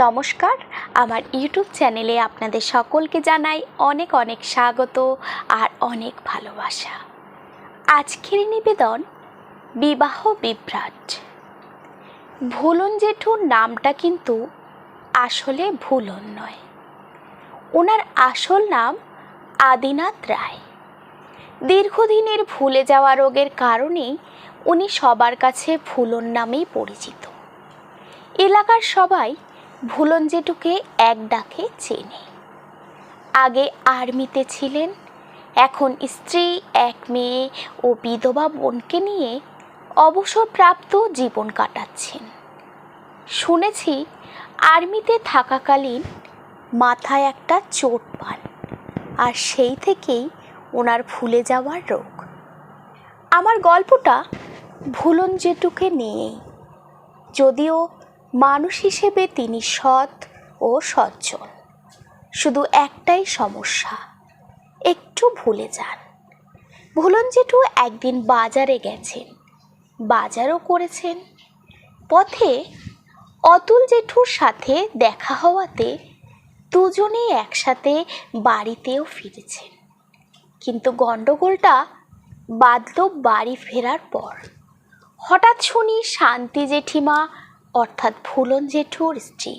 নমস্কার। আমার ইউটিউব চ্যানেলে আপনাদের সকলকে জানাই অনেক অনেক স্বাগত আর অনেক ভালোবাসা। আজকের নিবেদন বিবাহ বিভ্রাট। ভুলন জেঠুর নামটা কিন্তু আসলে ভুলন নয়। ওনার আসল নাম আদিনাথ রায়। দীর্ঘদিনের ভুলে যাওয়া রোগের কারণেই উনি সবার কাছে ভুলন নামেই পরিচিত। এলাকার সবাই ভুলন জেঠুকে এক ডাকে চেনে। আগে আর্মিতে ছিলেন, এখন স্ত্রী, এক মেয়ে ও বিধবা বোনকে নিয়ে অবসরপ্রাপ্ত জীবন কাটাচ্ছেন। শুনেছি আর্মিতে থাকাকালীন মাথায় একটা চোট পান আর সেই থেকেই ওনার ভুলে যাওয়ার রোগ। আমার গল্পটা ভুলন জেঠুকে নিয়েই। যদিও মানুষ হিসেবে তিনি সৎ ও সজ্জন শুধু একটাই সমস্যা, একটু ভুলে যান। ভুলন জেঠু একদিন বাজারে গেছেন, বাজারও করেছেন। পথে অতুল জেঠুর সাথে দেখা হওয়াতে দুজনেই একসাথে বাড়িতেও ফিরেছেন। কিন্তু গণ্ডগোলটা বাঁধল বাড়ি ফেরার পর। হঠাৎ শুনি শান্তি জেঠিমা অর্থাৎ ফুলন জেঠুর স্ত্রী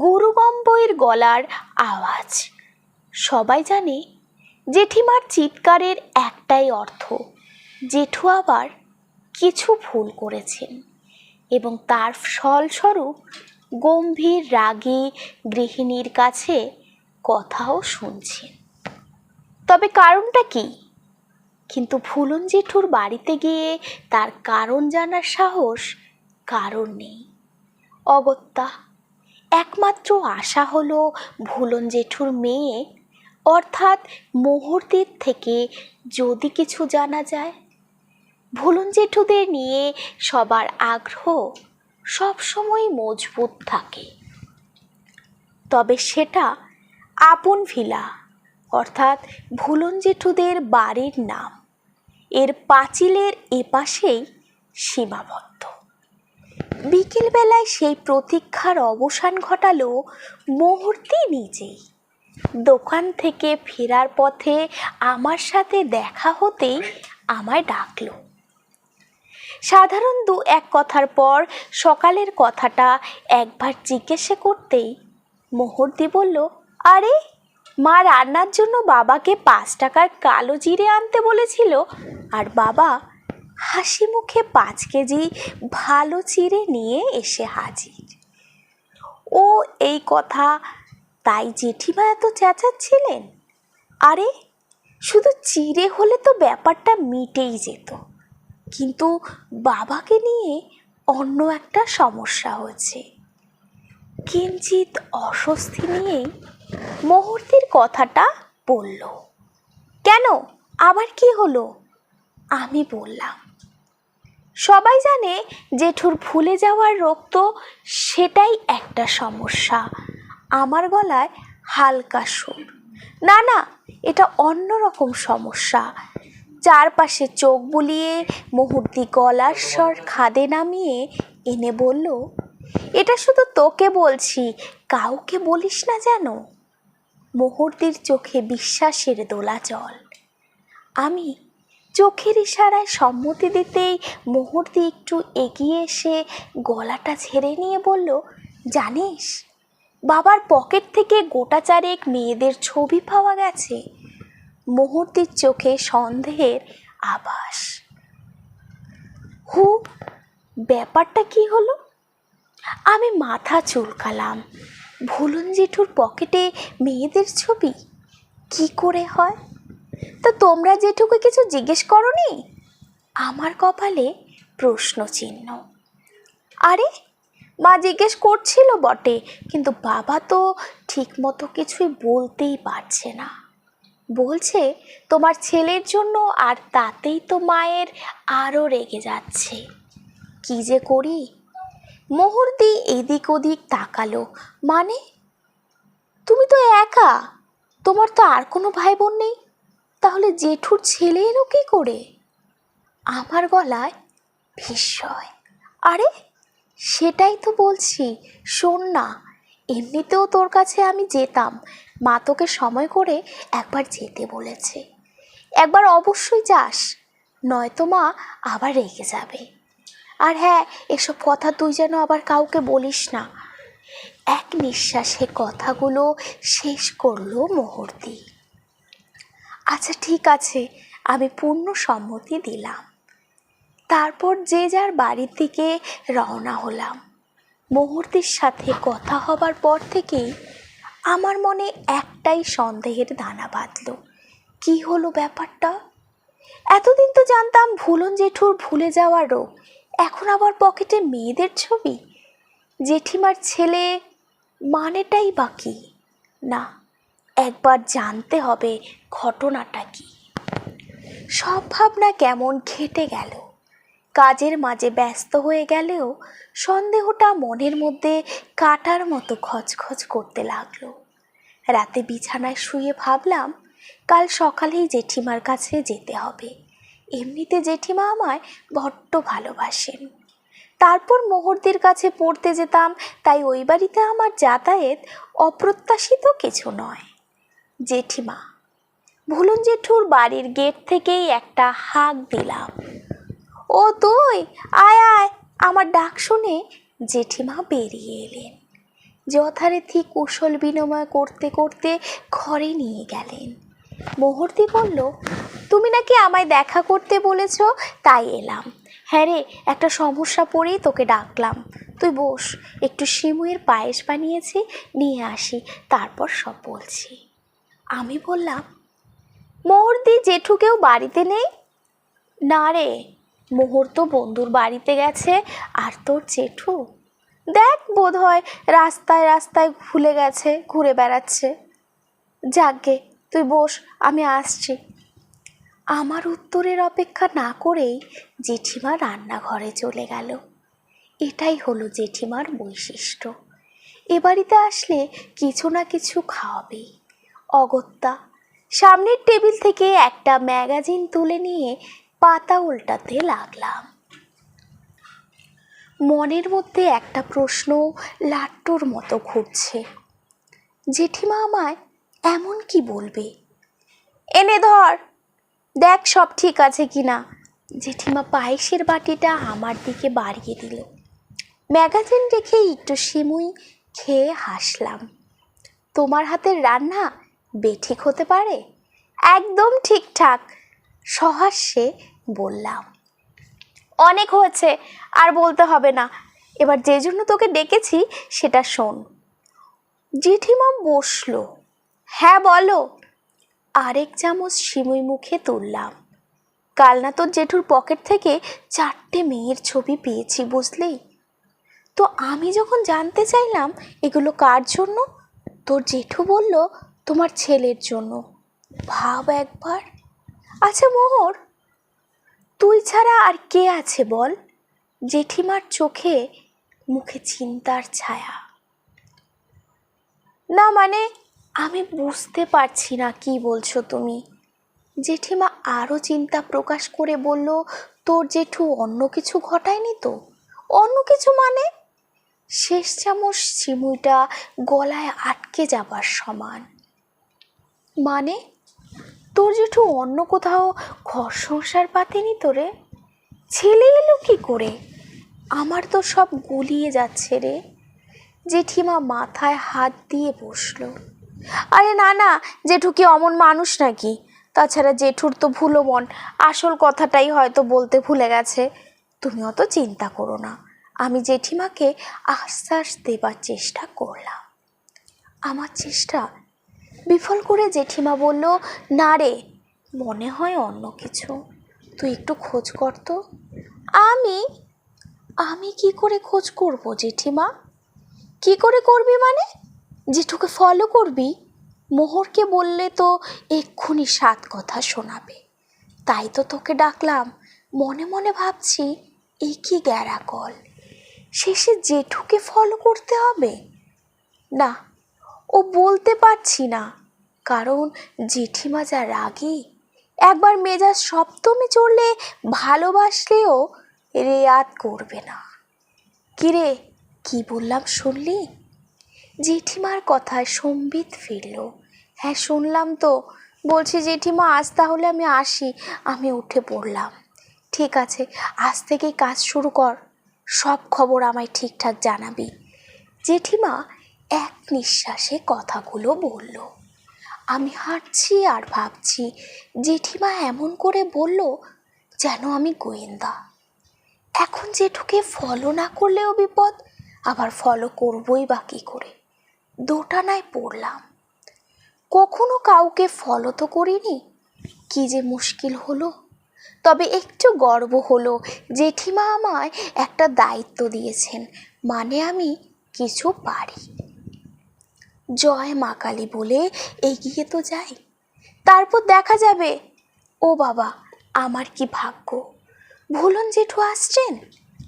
গুরুগম্বইয়ের গলার আওয়াজ। সবাই জানে, জেঠিমার চিৎকারের একটাই অর্থ, জেঠু আবার কিছু ভুল করেছেন এবং তার ফলস্বরূপ গম্ভীর রাগী গৃহিণীর কাছে কথাও শুনছেন। তবে কারণটা কি? কিন্তু ফুলন জেঠুর বাড়িতে গিয়ে তার কারণ জানার সাহস কারণ নেই। অগত্যা, একমাত্র আশা হলো ভুলন জেঠুর মেয়ে। অর্থাৎ মুহূর্তের থেকে যদি কিছু জানা যায়, ভুলন জেঠুদের নিয়ে সবার আগ্রহ সবসময় মজবুত থাকে। তবে সেটা আপন ভিলা, অর্থাৎ ভুলন জেঠুদের বাড়ির নাম। এর পাঁচিলের এপাশেই সীমাবদ্ধ। বিকেলবেলায় সেই প্রতীক্ষার অবসান ঘটালো মুহূর্তে নিজেই। দোকান থেকে ফেরার পথে আমার সাথে দেখা হতেই আমায় ডাকলো। সাধারণ দু এক কথার পর সকালের কথাটা একবার জিজ্ঞেসে করতেই মোহর্দি বলল, আরে, মা রান্নার জন্য বাবাকে পাঁচ টাকার কালো জিরে আনতে বলেছিল। আর বাবা হাসি মুখে পাঁচ কেজি ভালো চিড়ে নিয়ে এসে হাজির। ও এই কথা তাই জেঠিমা এত চেঁচাচ্ছিলেন? আরে, শুধু চিড়ে হলে তো ব্যাপারটা মিটেই যেত। কিন্তু বাবাকে নিয়ে অন্য একটা সমস্যা হচ্ছে কিঞ্চিত অস্বস্তি নিয়েই মুহূর্তের কথাটা বলল, কেন? আবার কি হলো? আমি বললাম সবাই জানে জেঠুর ভুলে যাওয়ার রোগ তো সেটাই একটা সমস্যা। আমার গলায় হালকা সুর। না না, এটা অন্য রকম সমস্যা। চারপাশে চোখ বুলিয়ে মুহূর্তি গলার স্বর খাদে নামিয়ে এনে বলল, এটা শুধু তোকে বলছি, কাউকে বলিস না যেন। মুহূর্তির চোখে বিশ্বাসের দোলাচল। আমি চোখের ইশারায় সম্মতি দিতেই মুহূর্তে একটু এগিয়ে এসে গলাটা ছেড়ে নিয়ে বলল, জানিস, বাবার পকেট থেকে গোটা চারেক মেয়েদের ছবি পাওয়া গেছে। মুহূর্তের চোখে সন্দেহের আভাস। হু, ব্যাপারটা কি হলো? আমি মাথা চুলকালাম। ভুলন জেঠুর পকেটে মেয়েদের ছবি? কি করে হয়? তো তোমরা যেটুকু কিছু জিজ্ঞেস করনি? আমার কপালে প্রশ্ন চিহ্ন আরে, মা জিজ্ঞেস করছিল বটে, কিন্তু বাবা তো ঠিকমতো কিছুই বলতেই পারছে না। বলছে, তোমার ছেলের জন্য আর তাতেই তো মায়ের আরও রেগে যাচ্ছে। কি যে করি? মুহূর্তে এদিক ওদিক তাকালো। মানে? তুমি তো একা? তোমার তো আর কোনো ভাই বোন নেই? তাহলে জেঠুর ছেলে এলো কী করে? আমার গলায় বিস্ময়। আরে, সেটাই তো বলছি, শোন না, এমনিতেও তোর কাছে আমি যেতাম। মা তোকে সময় করে একবার যেতে বলেছে। একবার অবশ্যই যাস, নয়তো মা আবার রেগে যাবে। আর হ্যাঁ এসব কথা তুই যেন আবার কাউকে বলিস না। এক নিঃশ্বাসে কথাগুলো শেষ করল মুহূর্তি। আচ্ছা ঠিক আছে। আমি পূর্ণ সম্মতি দিলাম। তারপর যে যার বাড়ির দিকে রওনা হলাম। মুহূর্তের সাথে কথা হবার পর থেকেই আমার মনে একটাই সন্দেহের দানা বাঁধল। কি হলো ব্যাপারটা? এতদিন তো জানতাম ভুলন জেঠুর ভুলে যাওয়ার রোগ। এখন আবার পকেটে মেয়েদের ছবি? জেঠিমার ছেলে মানেটাই বাকি না একবার জানতে হবে ঘটনাটা কি। সব ভাবনা কেমন ঘেটে গেল। কাজের মাঝে ব্যস্ত হয়ে গেলেও সন্দেহটা মনের মধ্যে কাটার মতো খচখচ করতে লাগল। রাতে বিছানায় শুয়ে ভাবলাম, কাল সকালেই জেঠিমার কাছে যেতে হবে। এমনিতে জেঠিমা আমায় বড্ড ভালোবাসেন। তারপর মোহরদের কাছে পড়তে যেতাম, তাই ওই বাড়িতে আমার যাতায়াত অপ্রত্যাশিত কিছু নয়। জেঠিমা, ভুলুন জেঠুর বাড়ির গেট থেকেই একটা হাঁক দিলাম। ও তুই, আয় আয়। আমার ডাক শুনে জেঠিমা বেরিয়ে এলেন। যথারীতি কুশল বিনিময় করতে করতে ঘরে নিয়ে গেলেন। মোহর্তি বলল, তুমি নাকি আমায় দেখা করতে বলেছ? তাই এলাম। হ্যাঁ রে, একটা সমস্যা পড়েই তোকে ডাকলাম। তুই বস, একটু শিমুয়ের পায়েস বানিয়েছি, নিয়ে আসি, তারপর সব বলছি। আমি বললাম মোহর্দি জেঠুকেও বাড়িতে নেই? না রে মোহর তো বন্ধুর বাড়িতে গেছে, আর তোর জেঠু? দেখ বোধ হয় রাস্তায় রাস্তায় ভুলে গেছে, ঘুরে বেড়াচ্ছে। যাকগে তুই বস, আমি আসছি। আমার উত্তরের অপেক্ষা না করেই জেঠিমা রান্নাঘরে চলে গেল। এটাই হলো জেঠিমার বৈশিষ্ট্য। এ বাড়িতে আসলে কিছু না কিছু খাওয়াবেই। অগত্যা। সামনের টেবিল থেকে একটা ম্যাগাজিন তুলে নিয়ে পাতা উল্টাতে লাগলাম। মনের মধ্যে একটা প্রশ্ন লাট্টুর মতো ঘুরছে। জেঠিমা আমায় এমন কি বলবে? এনে ধর, দেখ সব ঠিক আছে কি না? জেঠিমা পায়েসের বাটিটা আমার দিকে বাড়িয়ে দিল। ম্যাগাজিন রেখে একটু সিমুই খেয়ে হাসলাম। তোমার হাতের রান্না বেঠিক হতে পারে? একদম ঠিকঠাক সহাস্যে বললাম। অনেক হয়েছে, আর বলতে হবে না। এবার যে জন্য তোকে ডেকেছি, সেটা শোন। জেঠিমা বসল। হ্যাঁ বলো। আরেক চামচ সিমুই মুখে তুললাম। কাল না তোর জেঠুর পকেট থেকে চারটে মেয়ের ছবি পেয়েছি, বুঝলি? তো আমি যখন জানতে চাইলাম, এগুলো কার জন্য? তোর জেঠু বলল তোমার ছেলের জন্য। ভাব একবার। আচ্ছা মোহর, তুই ছাড়া আর কে আছে বল? জেঠিমার চোখে মুখে চিন্তার ছায়া। না মানে আমি বুঝতে পারছি না কি বলছো তুমি। জেঠিমা আরও চিন্তা প্রকাশ করে বলল, তোর জেঠু অন্য কিছু ঘটায়নি তো? অন্য কিছু মানে? শেষ চামচ চিমুইটা গলায় আটকে যাবার সমান। মানে? তোর জেঠু অন্য কোথাও ঘর সংসার পাতেনি তোরে? ছেলে এলো কী করে? আমার তো সব গুলিয়ে যাচ্ছে রে। জেঠিমা মাথায় হাত দিয়ে বসল। আরে না না, জেঠু কি অমন মানুষ নাকি? তাছাড়া জেঠুর তো ভুলো মন। আসল কথাটাই হয়তো বলতে ভুলে গেছে। তুমি অত চিন্তা করো না। আমি জেঠিমাকে আশ্বাস দেবার চেষ্টা করলাম। আমার চেষ্টা বিফল করে জেঠিমা বলল, না রে, মনে হয় অন্য কিছু। তুই একটু খোঁজ কর তো। আমি? আমি কি করে খোঁজ করব জেঠিমা? কি করে করবি মানে? জেঠুকে ফলো করবি? মোহরকে বললে তো এক্ষুনি সাত কথা শোনাবে। তাই তো তোকে ডাকলাম। মনে মনে ভাবছি, এ কি গ্যারাকল শেষে জেঠুকে ফলো করতে হবে? না ও বলতে পারছি না। কারণ জেঠিমা যা রাগী, একবার মেজাজ সপ্তমে চড়লে ভালোবাসলেও রেয়াত করবে না। কিরে, কি বললাম শুনলি? জেঠিমার কথায় সম্বিত ফিরল। হ্যাঁ শুনলাম তো। বলছি, জেঠিমা, আজ তাহলে আমি আসি। আমি উঠে পড়লাম। ঠিক আছে, আজ থেকেই কাজ শুরু কর। সব খবর আমায় ঠিকঠাক জানাবি। জেঠিমা এক নিঃশ্বাসে কথাগুলো বলল। আমি হাঁটছি আর ভাবছি, জেঠিমা এমন করে বলল যেন আমি গোয়েন্দা। এখন জেঠুকে ফলো না করলেও বিপদ, আবার ফলো করবই বা কী করে? দোটানায় পড়লাম। কখনো কাউকে ফলো তো করিনি, কি যে মুশকিল হলো। তবে একটু গর্ব হলো, জেঠিমা আমায় একটা দায়িত্ব দিয়েছেন মানে আমি কিছু পারি। জয় মা কালী বলে এগিয়ে তো যাই। তারপর দেখা যাবে। ও বাবা, আমার কি ভাগ্য? ভুলন জেঠু আসছেন?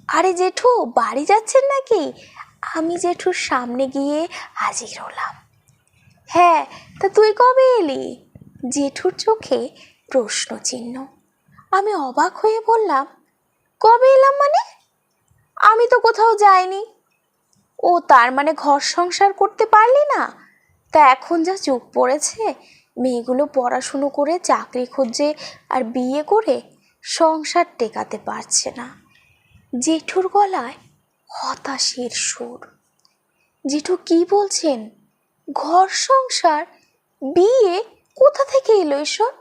আরে জেঠু, বাড়ি যাচ্ছেন নাকি? আমি জেঠুর সামনে গিয়ে হাজির হলাম। হ্যাঁ তা তুই কবে এলি? জেঠুর চোখে প্রশ্ন চিহ্ন আমি অবাক হয়ে বললাম, কবে এলাম মানে? আমি তো কোথাও যাইনি। ও তার মানে ঘর সংসার করতে পারলি না? তা এখন যা চুপ পড়েছে, মেয়েগুলো পড়াশুনো করে চাকরি খুঁজছে আর বিয়ে করে সংসার টেকাতে পারছে না। জেঠুর গলায় হতাশের সুর। জেঠু কি বলছেন? ঘর সংসার? বিয়ে? কোথা থেকে এলো এসব?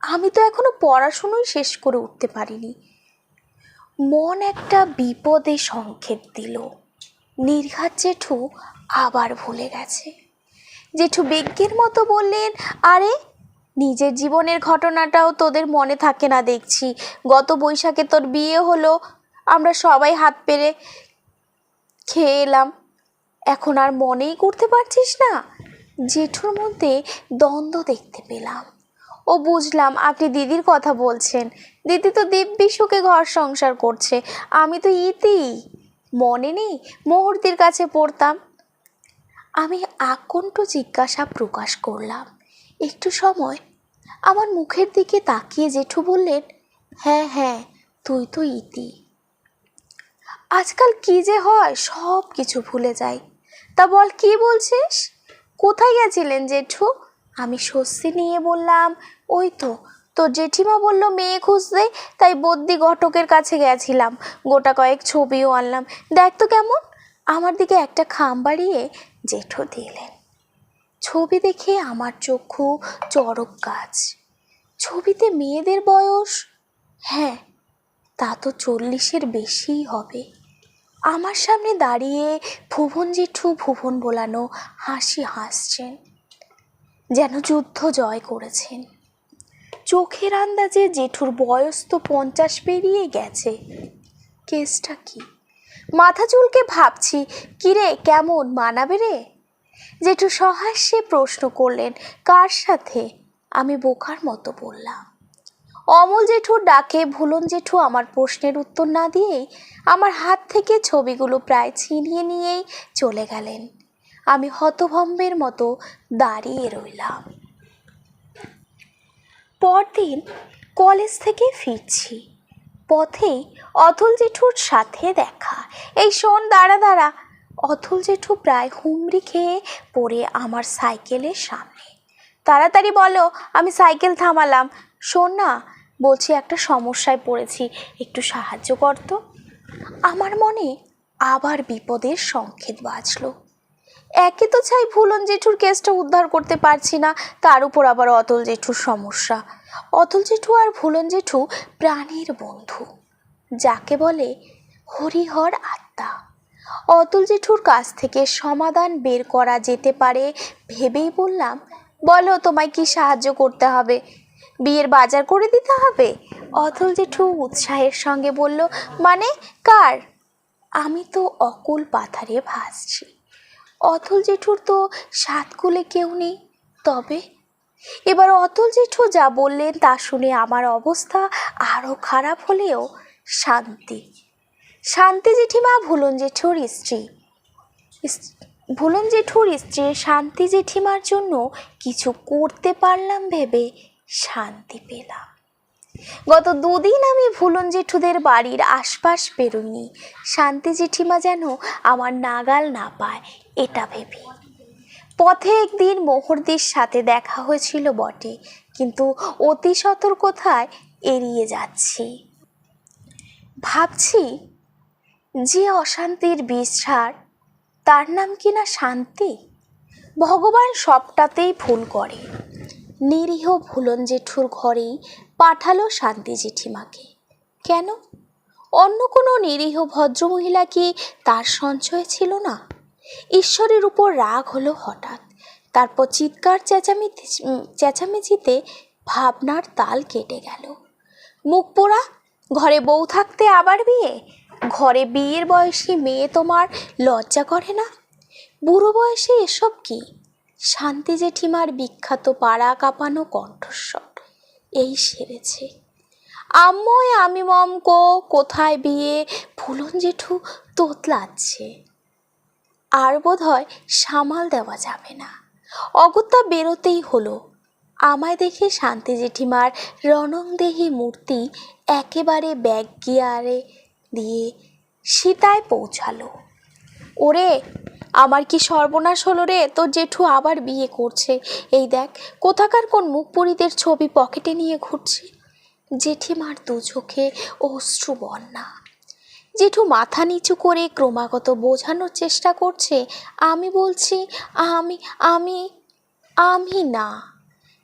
আমি তো এখনও পড়াশুনোই শেষ করে উঠতে পারিনি। মন একটা বিপদে সংক্ষেপ দিল। নির্ঘাত জেঠু আবার ভুলে গেছে। জেঠু বিজ্ঞের মতো বললেন, আরে, নিজের জীবনের ঘটনাটাও তোদের মনে থাকে না দেখছি। গত বৈশাখে তোর বিয়ে হলো, আমরা সবাই হাত পেরে খেয়ে এলাম। এখন আর মনেই করতে পারছিস না? জেঠুর মধ্যে দ্বন্দ্ব দেখতে পেলাম। ও বুঝলাম আপনি দিদির কথা বলছেন। দিদি তো দিব্যি সুখে ঘর সংসার করছে। আমি তো ইতি। মনে নেই মুহূর্তের কাছে পড়তাম। আমি আকণ্ঠ জিজ্ঞাসা প্রকাশ করলাম, একটু সময়, আমার মুখের দিকে তাকিয়ে জেঠু বললেন হ্যাঁ হ্যাঁ তুই তো ইতি। আজকাল কি যে হয়, সব কিছু ভুলে যাই। তা বল, কি বলছিস? কোথায় গেছিলেন জেঠু? আমি স্বস্তি নিয়ে বললাম, ওই তো তোর জেঠিমা বলল, মেয়ে খুঁজতে? তাই বদ্যি ঘটকের কাছে গেছিলাম। গোটা কয়েক ছবিও আনলাম। দেখ তো কেমন, আমার দিকে একটা খাম বাড়িয়ে জেঠু দিলেন। ছবি দেখে আমার চক্ষু চড়ক গাছ। ছবিতে মেয়েদের বয়স? হ্যাঁ তা তো চল্লিশের বেশিই হবে। আমার সামনে দাঁড়িয়ে ভুবন জেঠু ভুবন বোলানো হাসি হাসছেন, যেন যুদ্ধ জয় করেছেন। চোখের আন্দাজে জেঠুর বয়স তো পঞ্চাশ পেরিয়ে গেছে। কেসটা কি? মাথা চুলকে ভাবছি, কিরে, কেমন, মানাবে রে? জেঠু সহাস্যে প্রশ্ন করলেন, কার সাথে? আমি বোকার মতো বললাম। অমল জেঠুর ডাকে, ভুলন জেঠু আমার প্রশ্নের উত্তর না দিয়েই আমার হাত থেকে ছবিগুলো প্রায় ছিনিয়ে নিয়েই চলে গেলেন। আমি হতভম্বের মতো দাঁড়িয়ে রইলাম। পরদিন কলেজ থেকে ফিরছি। পথেই অতুল জেঠুর সাথে দেখা। এই শোন, দাঁড়া দাঁড়া। অতুল জেঠু প্রায় হুমড়ি খেয়ে পড়ে আমার সাইকেলের সামনে। তাড়াতাড়ি বলো, আমি সাইকেল থামালাম। শোন না, বলছি একটা সমস্যায় পড়েছি, একটু সাহায্য করতো আমার মনে আবার বিপদের সংকেত বাজলো। একে তো চাই ভুলন জেঠুর কেসটা উদ্ধার করতে পারছি না, তার উপর আবার অতল জেঠুর সমস্যা। অতল জেঠু আর ভুলন জেঠু প্রাণীর বন্ধু। যাকে বলে হরিহর আত্মা। অতুল জেঠুর কাছ থেকে সমাধান বের করা যেতে পারে ভেবেই বললাম, বলো তোমায় কি সাহায্য করতে হবে? বিয়ের বাজার করে দিতে হবে? অতুল জেঠু উৎসাহের সঙ্গে বলল মানে কার? আমি তো অকুল পাথারে ভাসছি। অতুল জেঠুর তো সাত কুলে কেউ নেই। তবে এবার অতুল জেঠু যা বললেন তা শুনে আমার অবস্থা আরও খারাপ হলেও শান্তি। শান্তি জেঠিমা, ভুলন জেঠুর স্ত্রী। ভুলন জেঠুর স্ত্রী শান্তি জেঠিমার জন্য কিছু করতে পারলাম ভেবে শান্তি পেলাম। গত দুদিন আমি ভুলন জেঠুদের বাড়ির আশপাশ বেরোইনি। শান্তি জেঠিমা যেন আমার নাগাল না পায়, এটা ভেবে। পথে একদিন মোহরদির সাথে দেখা হয়েছিল বটে, কিন্তু অতি সতর্কতায় এড়িয়ে যাচ্ছি। ভাবছি, যে অশান্তির বিস্রার তার নাম কি না শান্তি? ভগবান সবটাতেই ভুল করে। নিরীহ ভুলন জেঠুর ঘরেই পাঠালো শান্তি জেঠিমাকে। কেন? অন্য কোনো নিরীহ ভদ্রমহিলা কি তার সঞ্চয় ছিল না? ঈশ্বরের উপর রাগ হলো হঠাৎ। তারপর চিৎকার চেঁচামেচি চেঁচামেচিতে ভাবনার তাল কেটে গেল। মুখ পোড়া, ঘরে বউ থাকতে আবার বিয়ে? ঘরে বিয়ের বয়সী মেয়ে তোমার লজ্জা করে না? বুড়ো বয়সে এসব কি? শান্তি জেঠিমার বিখ্যাত পাড়া কাঁপানো কণ্ঠস্বর। এই সেরেছে। আম্ময়, আমি মমকো কোথায় বিয়ে? ফুলন জেঠু তোতলাচ্ছে। আর বোধ হয় সামাল দেওয়া যাবে না। অগত্যা বেরোতেই হলো। আমায় দেখে শান্তি জেঠিমার রণংদেহী মূর্তি একেবারে ব্যাগ গিয়ারে দিয়ে সীতায় পৌঁছালো। ওরে আমার কি সর্বনাশ হলো রে? তোর জেঠু আবার বিয়ে করছে। এই দেখ, কোথাকার কোন মুখপুরীদের ছবি পকেটে নিয়ে ঘুরছে? জেঠিমার দু চোখে অশ্রু বন্যা। জেঠু মাথা নিচু করে ক্রমাগত বোঝানোর চেষ্টা করছে, আমি বলছি, আমি আমি আমি না।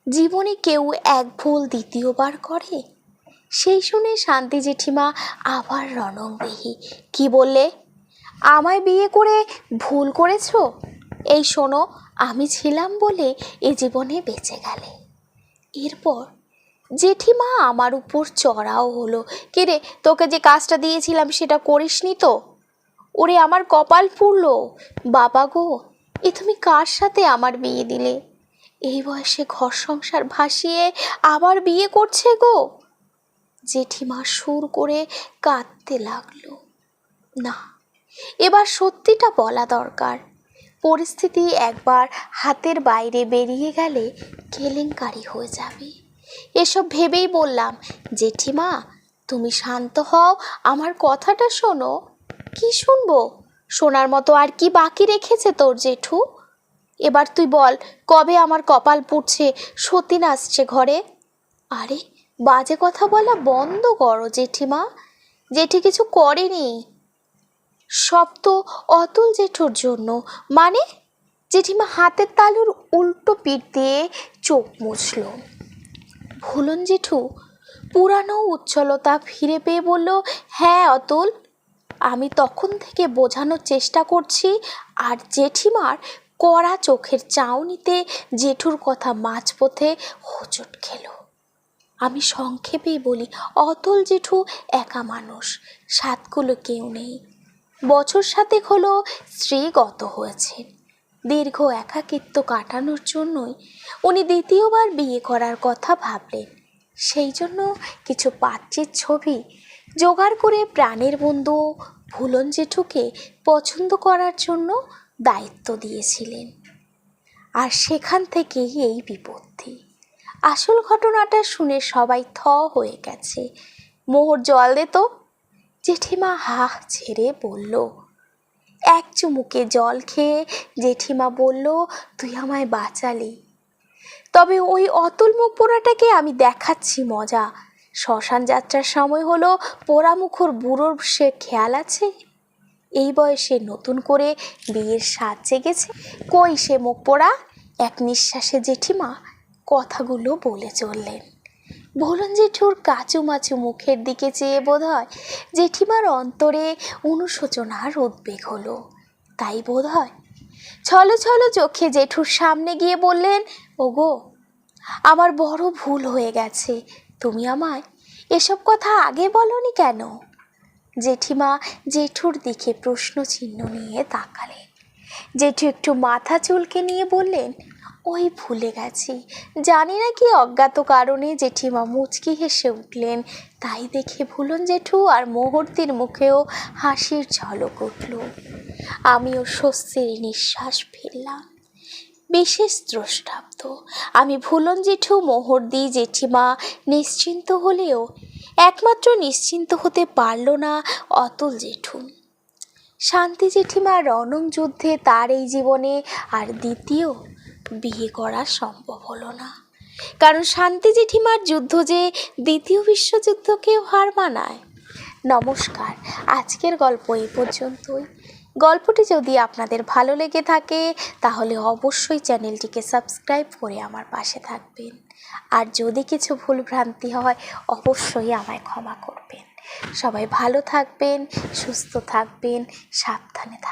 জীবনে কেউ এক ভুল দ্বিতীয়বার করে? সেই শুনে শান্তি জেঠিমা আবার রণংদেহী কি বললে? আমায় বিয়ে করে ভুল করেছ? এই শোনো, আমি ছিলাম বলে এ জীবনে বেঁচে গেলে। এরপর জেঠিমা আমার উপর চড়াও হলো। কে রে, তোকে যে কাজটা দিয়েছিলাম সেটা করিসনি তো? ওরে, আমার কপাল পুড়লো। বাবা গো, এ তুমি কার সাথে আমার বিয়ে দিলে? এই বয়সে ঘর সংসার ভাসিয়ে আবার বিয়ে করছে গো? জেঠিমা সুর করে কাঁদতে লাগল। না এবার সত্যিটা বলা দরকার। পরিস্থিতি একবার হাতের বাইরে বেরিয়ে গেলে কেলেঙ্কারি হয়ে যাবে। এসব ভেবেই বললাম, জেঠিমা, তুমি শান্ত হও, আমার কথাটা শোনো। কি শুনব? শোনার মতো আর কি বাকি রেখেছে তোর জেঠু? এবার তুই বল, কবে আমার কপাল পুড়ছে, সতীন আসছে ঘরে? আরে, বাজে কথা বলা বন্ধ করো জেঠিমা। জেঠি কিছু করেনি তো অতুল জেঠুর জন্য। মানে জেঠিমা হাতের তালুর উল্টো পিঠ দিয়ে চোখ মুছল। ভুলন জেঠু, পুরানো উচ্ছলতা ফিরে পেয়ে বলল হ্যাঁ অতুল, আমি তখন থেকে বোঝানোর চেষ্টা করছি, আর জেঠিমার কড়া চোখের চাউনিতে জেঠুর কথা মাঝপথে হোঁচট খেলো। আমি সংক্ষেপেই বলি, অতুল জেঠু একা মানুষ সাতগুলো কেউ নেই। বছর সাতেক হলো স্ত্রী গত হয়েছেন দীর্ঘ একাকিত্ব কাটানোর জন্যই উনি দ্বিতীয়বার বিয়ে করার কথা ভাবলেন। সেই জন্য কিছু পাত্রের ছবি, জোগাড় করে প্রাণের বন্ধু ভুলন জেঠুকে পছন্দ করার জন্য দায়িত্ব দিয়েছিলেন। আর সেখান থেকেই এই বিপত্তি। আসল ঘটনাটা শুনে সবাই থ হয়ে গেছে। মোহর জল দে তো। জেঠিমা হাহ ছেড়ে বলল, এক চুমুকে জল খেয়ে জেঠিমা বলল, তুই আমায় বাঁচালি। তবে ওই অতুল মুখ পোড়াটাকে আমি দেখাচ্ছি মজা। শ্মশান যাত্রার সময় হলো পোড়ামুখর বুড়োর সে খেয়াল আছে? এই বয়সে নতুন করে বিয়ের স্বাদ জেগেছে? কই সে মুখ পোড়া এক নিঃশ্বাসে জেঠিমা কথাগুলো বলে চললেন। ভোলন জেঠুর কাচু মাচু মুখের দিকে চেয়ে বোধ হয় জেঠিমার অন্তরে অনুশোচনার উদ্বেগ হলো। তাই বোধ হয় ছলো ছলো চোখে জেঠুর সামনে গিয়ে বললেন, ওগো, আমার বড় ভুল হয়ে গেছে। তুমি আমায় এসব কথা আগে বলনি কেন? জেঠিমা জেঠুর দিকে প্রশ্ন চিহ্ন নিয়ে তাকালেন। জেঠু একটু মাথা চুলকে নিয়ে বললেন ওই ভুলে গেছি। জানি না কি অজ্ঞাত কারণে জেঠিমা মুচকি হেসে উঠলেন। তাই দেখে ভুলন জেঠু আর মুহূর্তের মুখেও হাসির ঝলক উঠল। আমিও স্বস্তির নিঃশ্বাস ফেললাম। বিশেষ দ্রষ্টাব্দ। আমি ভুলন জেঠু মোহরদি জেঠিমা, নিশ্চিন্ত হলেও একমাত্র নিশ্চিন্ত হতে পারল না অতুল জেঠু। শান্তি জেঠিমা রণং যুদ্ধে তার এই জীবনে আর দ্বিতীয় বিয়ে করা সম্ভব হলো না। কারণ শান্তি জেঠিমার যুদ্ধ যে দ্বিতীয় বিশ্বযুদ্ধকেও হার মানায়। নমস্কার, আজকের গল্প এই পর্যন্তই। গল্পটি যদি আপনাদের ভালো লেগে থাকে, তাহলে অবশ্যই চ্যানেলটিকে সাবস্ক্রাইব করে আমার পাশে থাকবেন। আর যদি কিছু ভুলভ্রান্তি হয়, অবশ্যই আমায় ক্ষমা করবেন। সবাই ভালো থাকবেন, সুস্থ থাকবেন, সাবধানে থাকবেন।